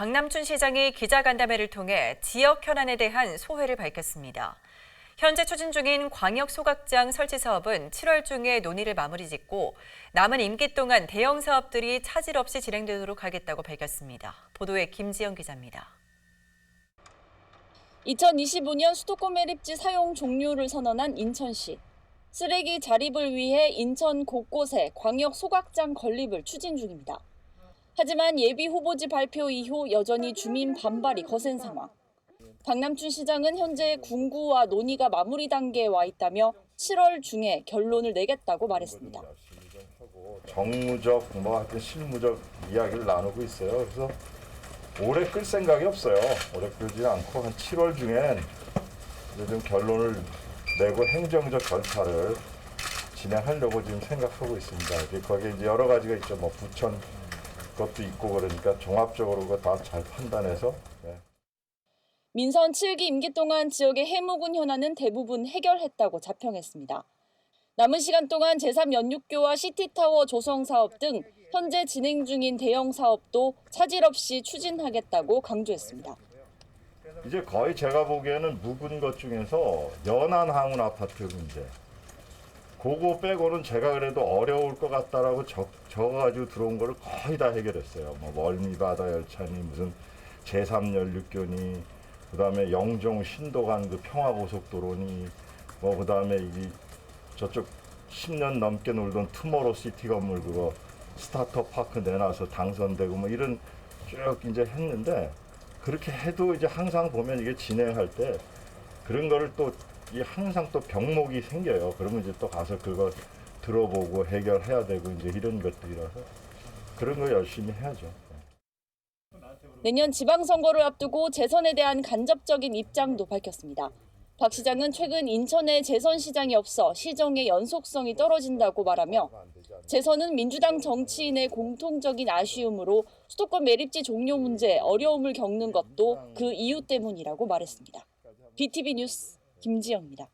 박남춘 시장이 기자간담회를 통해 지역 현안에 대한 소회를 밝혔습니다. 현재 추진 중인 광역 소각장 설치 사업은 7월 중에 논의를 마무리 짓고 남은 임기 동안 대형 사업들이 차질 없이 진행되도록 하겠다고 밝혔습니다. 보도에 김지영 기자입니다. 2025년 수도권 매립지 사용 종료를 선언한 인천시. 쓰레기 자립을 위해 인천 곳곳에 광역 소각장 건립을 추진 중입니다. 하지만 예비 후보지 발표 이후 여전히 주민 반발이 거센 상황. 박남춘 시장은 현재 궁구와 논의가 마무리 단계에 와 있다며 7월 중에 결론을 내겠다고 말했습니다. 정무적 뭐 하여튼 실무적 이야기를 나누고 있어요. 그래서 오래 끌 생각이 없어요. 오래 끌지 않고 한 7월 중엔 좀 결론을 내고 행정적 절차를 진행하려고 지금 생각하고 있습니다. 거기에 이제 여러 가지가 있죠. 뭐 부천 것도 있고 그러니까 종합적으로 다 잘 판단해서 네. 민선 7기 임기 동안 지역의 해묵은 현안은 대부분 해결했다고 자평했습니다. 남은 시간 동안 제3연육교와 시티타워 조성 사업 등 현재 진행 중인 대형 사업도 차질 없이 추진하겠다고 강조했습니다. 이제 거의 제가 보기에는 묵은 것 중에서 연안 항운 아파트 문제. 그거 빼고는 제가 그래도 어려울 것 같다라고 적, 적어가지고 들어온 거를 거의 다 해결했어요. 뭐 멀미바다 열차니 무슨 제3연륙교니 그다음에 영종 신도간 그 평화고속도로니 뭐 그다음에 이 저쪽 10년 넘게 놀던 투모로우 시티 건물 그거 스타트업 파크 내놔서 당선되고 뭐 이런 쭉 이제 했는데 그렇게 해도 이제 항상 보면 이게 진행할 때 그런 거를 또 이 항상 또 병목이 생겨요. 그러면 이제 또 가서 그거 들어보고 해결해야 되고 이제 이런 것들이라서 그런 거 열심히 해야죠. 내년 지방선거를 앞두고 재선에 대한 간접적인 입장도 밝혔습니다. 박 시장은 최근 인천에 재선 시장이 없어 시정의 연속성이 떨어진다고 말하며 재선은 민주당 정치인의 공통적인 아쉬움으로 수도권 매립지 종료 문제에 어려움을 겪는 것도 그 이유 때문이라고 말했습니다. BTV 뉴스 김지영입니다.